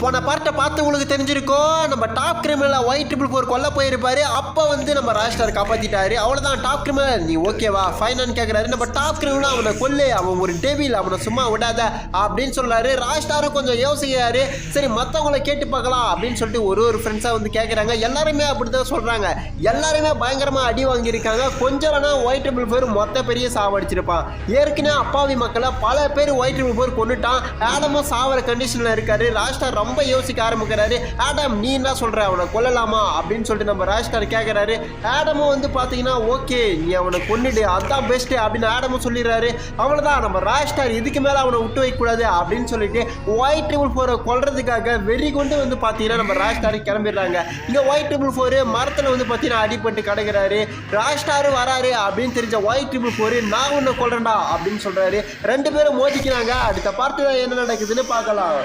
போன பார்ட்டை பார்த்து உங்களுக்கு தெரிஞ்சிருக்கோம் நம்ம டாப் கிரிமினலாக ஒயிட் ட்ரிபிள் ஃபோர் கொல்ல போயிருப்பாரு. அப்போ வந்து நம்ம ராஜ்டார் காப்பாற்றிட்டாரு அவ்வளோதான் டாப் கிரிமினல் நீ ஓகேவா ஃபைனான்னு கேட்குறாரு நம்ம டாப் கிரிமினல் அவனை கொல்லு. அவன் ஒரு டெவில் அவனை சும்மா விடாத அப்படின்னு சொல்கிறாரு ராஜ்டாரும் கொஞ்சம் யோசிக்கிறாரு. சரி மற்றவங்கள கேட்டு பார்க்கலாம் அப்படின்னு சொல்லிட்டு ஒரு ஒரு ஃப்ரெண்ட்ஸாக வந்து கேட்குறாங்க எல்லாருமே அப்படி தான் சொல்கிறாங்க எல்லாருமே பயங்கரமாக அடி வாங்கியிருக்காங்க. கொஞ்சம் வேணா ஒயிட் ட்ரிபிள் ஃபோர் மொத்த பெரிய சாவடிச்சிருப்பான். ஏற்கனவே அப்பாவி மக்களை பல பேர் ஒயிட் ட்ரிபிள் ஃபோர் கொண்டுட்டான் ஆடமும் சாவர கண்டிஷனில் இருக்காரு. ராஜ்டார் ரொம்ப யோசிக்க ஆரம்பிக்கிறாரு. ஆடம் நீ என்ன சொல்ற? அவனை கொல்லலாமா? அப்படின்னு சொல்லிட்டு நம்ம ராஜ்கார் கேட்குறாரு ஆடமும் வந்து பார்த்தீங்கன்னா ஓகே நீ அவனை கொண்டுடு அதான் பெஸ்ட் அப்படின்னு ஆடமும் சொல்லிடுறாரு. அவ்வளோதான் நம்ம ராஜ்கார் இதுக்கு மேலே அவனை விட்டு வைக்கக்கூடாது அப்படின்னு சொல்லிட்டு ஒயிட் ட்ரிபிள் ஃபோரை கொல்றதுக்காக வெறி கொண்டு வந்து பார்த்தீங்கன்னா நம்ம ராஜ்கார் கிளம்பிடுறாங்க. இங்கே ஒயிட் ட்ரிபிள் ஃபோரு மரத்தில் வந்து பார்த்தீங்கன்னா அடிபட்டு கிடக்கிறாரு. ராஜ்டாரு வராரு அப்படின்னு தெரிஞ்ச ஒயிட் ட்ரிபிள் ஃபோரு நான் உன்னை கொல்றேன்டா அப்படின்னு சொல்றாரு. ரெண்டு பேரும் மோதிக்கிறாங்க. அடுத்த பார்த்து என்ன நடக்குதுன்னு பார்க்கலாம்.